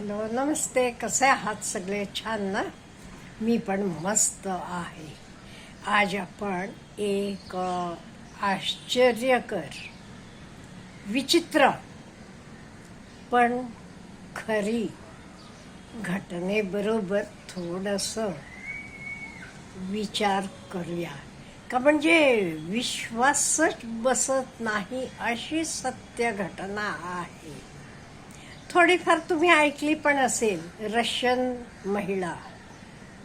Hello नमस्ते कसे आहात सगळे? छान ना? मी पण मस्त आहे. आज आपण एक आश्चर्यकर विचित्र पण खरी घटनेबरोबर थोडंसं विचार करूया. का म्हणजे विश्वासच बसत नाही अशी सत्य घटना आहे. थोडीफार तुम्ही ऐकली पण असेल रशियन महिला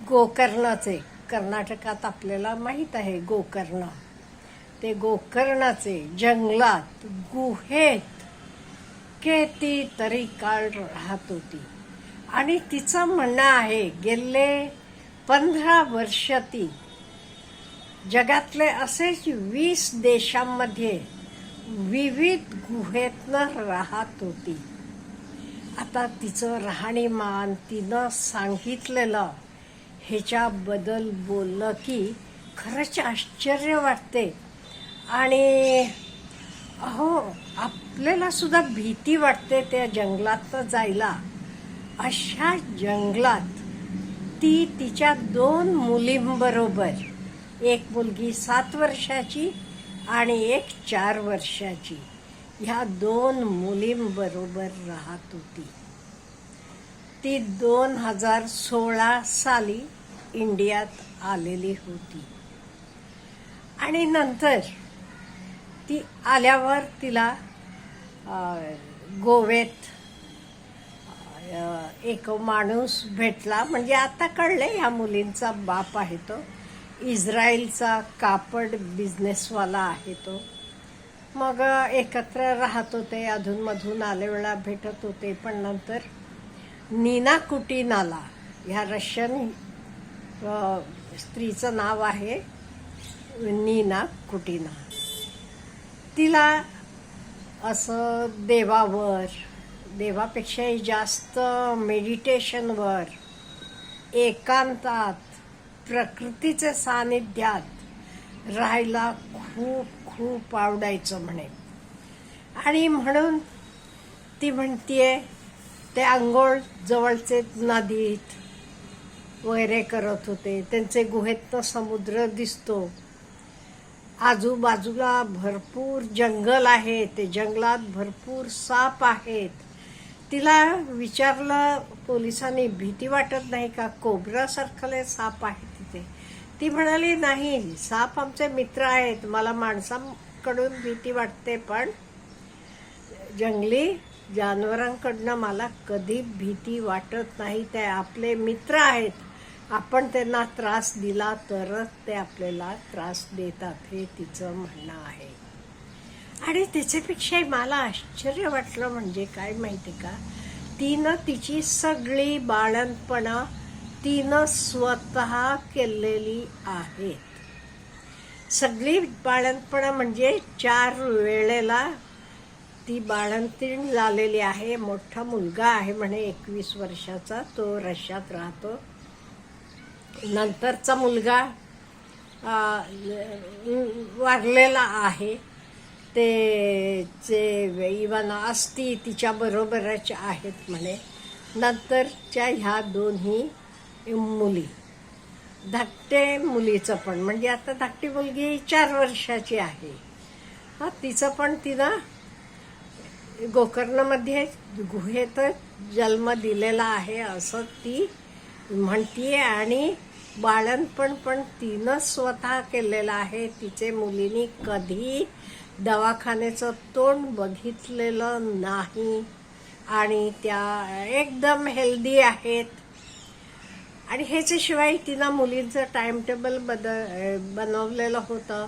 गोकर्णाचे. कर्नाटकात आपल्याला माहीत आहे गोकर्ण. ते गोकर्णाचे जंगलात गुहेत केती तरी काळ राहत होती. आणि तिचं म्हणणं आहे गेले पंधरा वर्ष ती जगातले असेच वीस देशांमध्ये विविध गुहेतनं राहत होती. आता तिचं राहणीमान तिनं सांगितलेलं ह्याच्याबद्दल बोललं की खरंच आश्चर्य वाटते. आणि अहो आपल्याला सुद्धा भीती वाटते त्या जंगलात जायला. अशा जंगलात ती तिच्या दोन मुलींबरोबर एक मुलगी सात वर्षाची आणि एक चार वर्षाची. ह्या दोन मुलींबरोबर राहत होती. ती दोन हजार सोळा साली इंडियात आलेली होती. आणि नंतर ती आल्यावर तिला गोव्यात एक माणूस भेटला. म्हणजे आता कळले ह्या मुलींचा बाप आहे तो. इस्रायलचा कापड बिझनेसवाला आहे तो. मग एकत्र राहत होते अधूनमधून आले वेळा भेटत होते पण नंतर नीना कुटीनाला ह्या रशियन स्त्रीचं नाव आहे नीना कुटीना. तिला असं देवावर देवापेक्षाही जास्त मेडिटेशनवर एकांतात प्रकृतीचे सानिध्यात राहायला खूप खूप आवडायचं म्हणे. आणि म्हणून ती म्हणतीये ते आंघोळ जवळचे नदीत वगैरे करत होते. त्यांचे गुहेतनं समुद्र दिसतो. आजूबाजूला भरपूर जंगल आहे. ते जंगलात भरपूर साप आहेत. तिला विचारलं पोलिसांनी भीती वाटत नाही का? कोबरासारखले साप आहे. ती म्हणाली नाही साप आमचे मित्र आहेत. मला माणसांकडून भीती वाटते पण जंगली जानवरांकडनं मला कधी भीती वाटत नाही. ते आपले मित्र आहेत. आपण त्यांना त्रास दिला तरच ते आपल्याला त्रास देतात हे तिचं म्हणणं आहे. आणि त्याच्यापेक्षाही मला आश्चर्य वाटलं म्हणजे काय माहिती का? तिनं तिची सगळी बाळणपणा तिनं स्वतः केलेली आहेत. सगळी बाळंतपणं म्हणजे चार वेळेला ती बाळंतीण झालेली आहे. मोठा मुलगा आहे म्हणे एकवीस वर्षाचा तो रशियात राहतो. नंतरचा मुलगा वारलेला आहे. ते जे इवन असती तिच्याबरोबरच आहेत म्हणे. नंतरच्या ह्या दोन्ही मुली. धाकटे मुलीचं पण. म्हणजे आता धाकटी मुलगी चार वर्षाची आहे. हा तिचं पण तिनं गोकर्णमध्ये गुहेत जन्म दिलेला आहे असं ती म्हणतीये आणि बाळणपण पण तिनं स्वतः केलेलं आहे. तिचे मुलीनी कधी दवाखान्याचं तोंड बघितलेलं नाही. आणि त्या एकदम हेल्दी आहेत. आणि ह्याच्याशिवाय तिनं मुलींचं टाइम टेबल बद बनवलेलं होतं.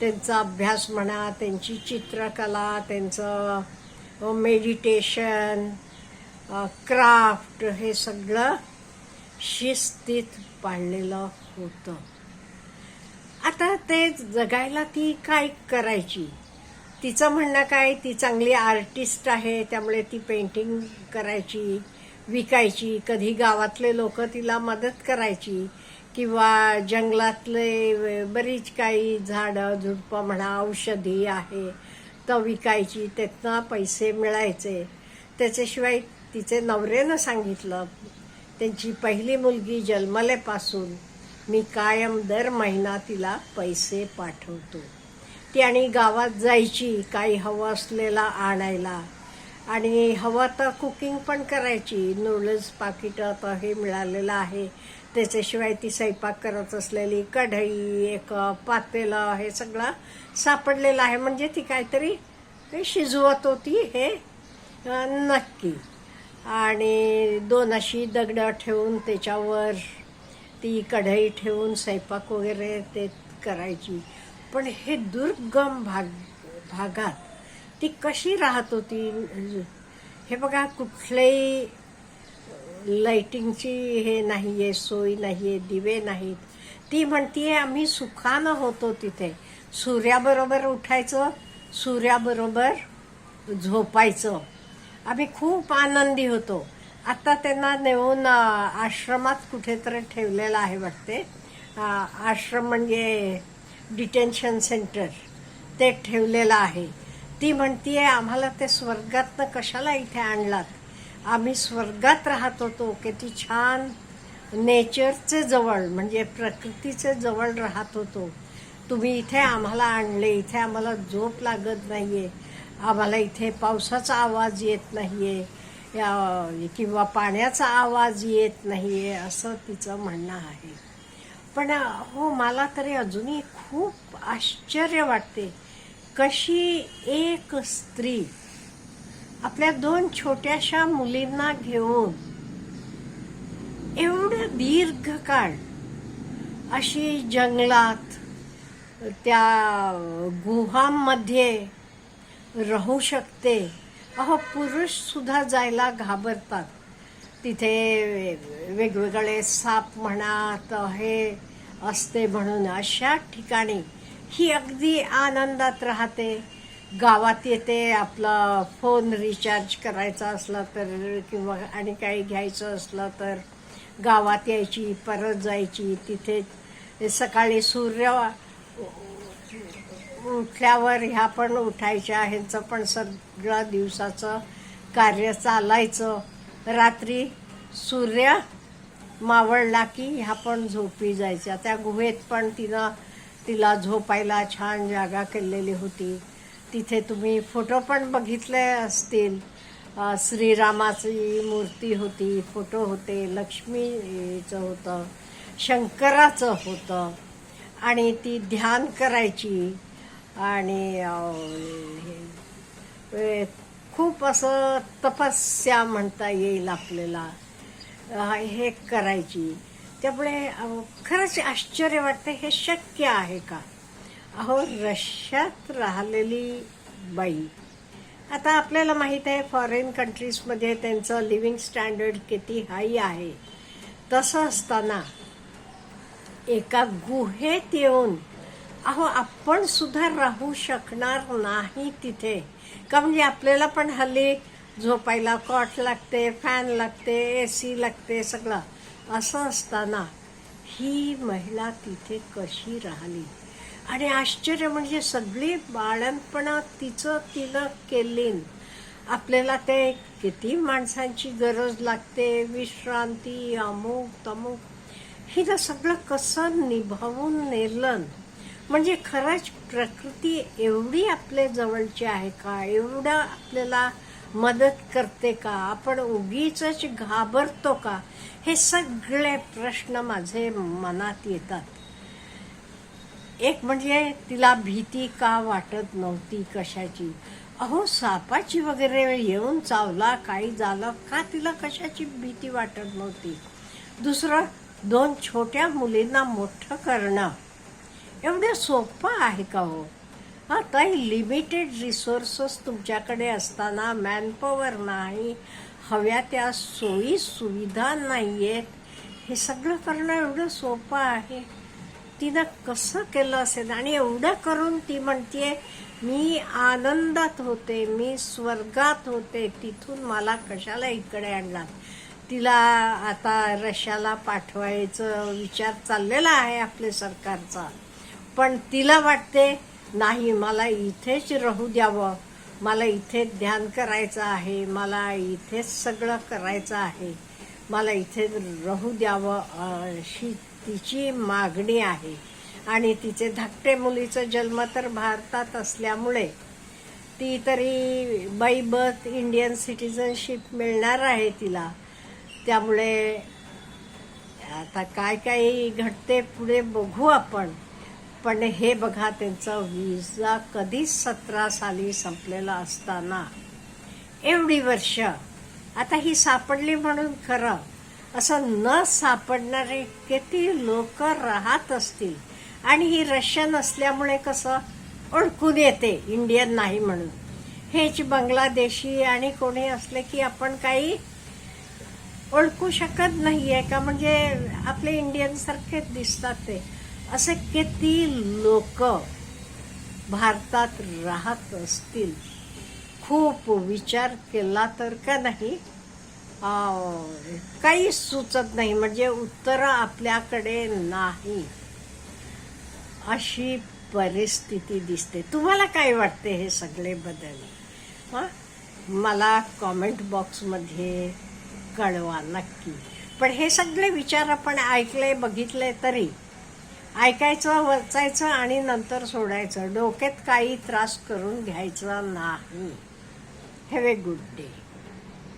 त्यांचा अभ्यास म्हणा त्यांची चित्रकला त्यांचं मेडिटेशन क्राफ्ट हे सगळं शिस्तीत पाळलेलं होतं. आता ते जगायला ती काय करायची? तिचं म्हणणं काय? ती चांगली आर्टिस्ट आहे त्यामुळे ती पेंटिंग करायची. विकायची. कधी गावातले लोक तिला मदत करायची किंवा जंगलातले बरीच काही झाडं झुडपं म्हणा औषधी आहे तर विकायची. त्यातनं पैसे मिळायचे. त्याच्याशिवाय तिचे नवऱ्यानं सांगितलं त्यांची पहिली मुलगी जन्मलेपासून मी कायम दर महिना तिला पैसे पाठवतो. ती आणि गावात जायची काही हवं असलेला आणायला. आणि हवं तर कुकिंग पण करायची. नूडल्स पाकिट आता हे मिळालेलं आहे. त्याच्याशिवाय ती स्वयंपाक करत असलेली कढई एक पातेलं हे सगळं सापडलेलं आहे. म्हणजे ती काहीतरी ते शिजवत होती हे नक्की. आणि दोन अशी दगडं ठेवून त्याच्यावर ती कढई ठेवून स्वयंपाक वगैरे ते करायची. पण हे दुर्गम भाग भागात ती कशी राहत होती? हे बघा कुठल्याही लाइटिंगची हे नाही आहे सोय नाही आहे दिवे नाहीत. ती म्हणतीये आम्ही सुखानं होतो तिथे. सूर्याबरोबर उठायचं सूर्याबरोबर झोपायचं. आम्ही खूप आनंदी होतो. आता त्यांना नेऊन आश्रमात कुठेतरी ठेवलेलं आहे वाटते. आश्रम म्हणजे डिटेन्शन सेंटर ते ठेवलेलं आहे. ती म्हणतीये आम्हाला ते स्वर्गातनं कशाला इथे आणलात? आम्ही स्वर्गात राहत होतो किती छान नेचरचे जवळ म्हणजे प्रकृतीचे जवळ राहत होतो तुम्ही इथे आम्हाला आणले इथे आम्हाला झोप लागत नाही आहे आम्हाला इथे पावसाचा आवाज येत नाही आहे किंवा पाण्याचा आवाज येत नाही आहे असं तिचं म्हणणं आहे. पण हो मला तरी अजूनही खूप आश्चर्य वाटते. कशी एक स्त्री आपल्या दोन छोट्याशा मुलींना घेऊन एवढं दीर्घ काळ अशी जंगलात त्या गुहांमध्ये राहू शकते. अहो पुरुष सुद्धा जायला घाबरतात. तिथे वेगवेगळे साप म्हणा हे असते म्हणून अशा ठिकाणी ही अगदी आनंदात राहते. गावात येते आपला फोन रिचार्ज करायचा असला तर किंवा आणि काही घ्यायचं असलं तर गावात यायची परत जायची तिथे सकाळी सूर्य उठल्यावर ह्या पण उठायच्या ह्यांचं पण सगळं दिवसाचं कार्य चालायचं. रात्री सूर्य मावळला की ह्या पण झोपी जायच्या. त्या गुहेत पण तिनं तिला झोपायला छान जागा केलेली होती. तिथे तुम्ही फोटो पण बघितले असतील. श्रीरामाची मूर्ती होती फोटो होते लक्ष्मीचं होतं शंकराचं होतं. आणि ती ध्यान करायची. आणि हे- खूप असं तपस्या म्हणता येईल आपल्याला. हे करायची. त्यामुळे खरंच आश्चर्य वाटतं हे शक्य आहे का? अहो रश्यात राहिलेली बाई. आता आपल्याला माहीत आहे फॉरेन कंट्रीजमध्ये त्यांचं लिव्हिंग स्टँडर्ड किती हाई आहे. तसं असताना एका गुहेत येऊन अहो आपण सुद्धा राहू शकणार नाही तिथे. का म्हणजे आपल्याला पण हल्ली झोपायला कॉट लागते फॅन लागते ए सी लागते सगळं. असं असताना ही महिला तिथे कशी राहिली? आणि आश्चर्य म्हणजे सगळी बाळणपणा तिचं तिनं केलीन. आपल्याला ते किती माणसांची गरज लागते विश्रांती अमुक तमुक. हिनं सगळं कसं निभावून नेलं? म्हणजे खरंच प्रकृती एवढी आपल्या जवळची आहे का? एवढं आपल्याला मदत करते का? आपण उगीच घाबरतो का? हे सगळे प्रश्न माझे मनात येतात. एक म्हणजे तिला भीती का वाटत नव्हती कशाची? अहो सापाची वगैरे येऊन चावला काही झालं का तिला कशाची भीती वाटत नव्हती? दुसरं दोन छोट्या मुलींना मोठं करणं. एवढं सोपं आहे का हो? हा ताई लिमिटेड रिसोर्सेस तुमच्याकडे असताना मॅनपॉवर नाही हव्या त्या सोयी सुविधा नाही आहेत हे सगळं करणं एवढं सोपं आहे. तिनं कसं केलं असेल? आणि एवढं करून ती म्हणते मी आनंदात होते मी स्वर्गात होते तिथून मला कशाला इकडे आणणार? तिला आता रशियाला पाठवायचं विचार चाललेला आहे आपल्या सरकारचा. पण तिला वाटते नाही मला इथेच राहू द्यावं. मला इथे ध्यान करायचं आहे. मला इथेच सगळं करायचं आहे. मला इथे राहू द्यावं अशी तिची मागणी आहे. आणि तिचे धाकटे मुलीचा जन्म तर भारतात असल्यामुळे ती तरी बाई बर्थ इंडियन सिटिझनशिप मिळणार आहे तिला. त्यामुळे आता काय काय घडते पुढे बघू आपण. पण हे बघा त्यांचा विजा कधीच सतरा साली संपलेला असताना. एवढी वर्ष. आता ही सापडली म्हणून खरं. असं न सापडणारे किती लोक राहत असतील. आणि ही रशियन असल्यामुळे कसं ओळखून येते इंडियन नाही म्हणून. हेच बांगलादेशी आणि कोणी असले की आपण काही ओळखू शकत नाही आहे का? म्हणजे आपले इंडियन सारखेच दिसतात ते. असे किती लोक भारतात राहत असतील? खूप विचार केला तर का नाही? काही सुचत नाही म्हणजे उत्तर आपल्याकडे नाही. अशी परिस्थिती दिसते. तुम्हाला काय वाटते हे सगळे बदल? हां? मला कॉमेंट बॉक्समध्ये कळवा नक्की. पण हे सगळे विचार आपण ऐकले बघितले तरी ऐकायचं वाचायचं आणि नंतर सोडायचं. डोक्यात काही त्रास करून घ्यायचा नाही. Have a good day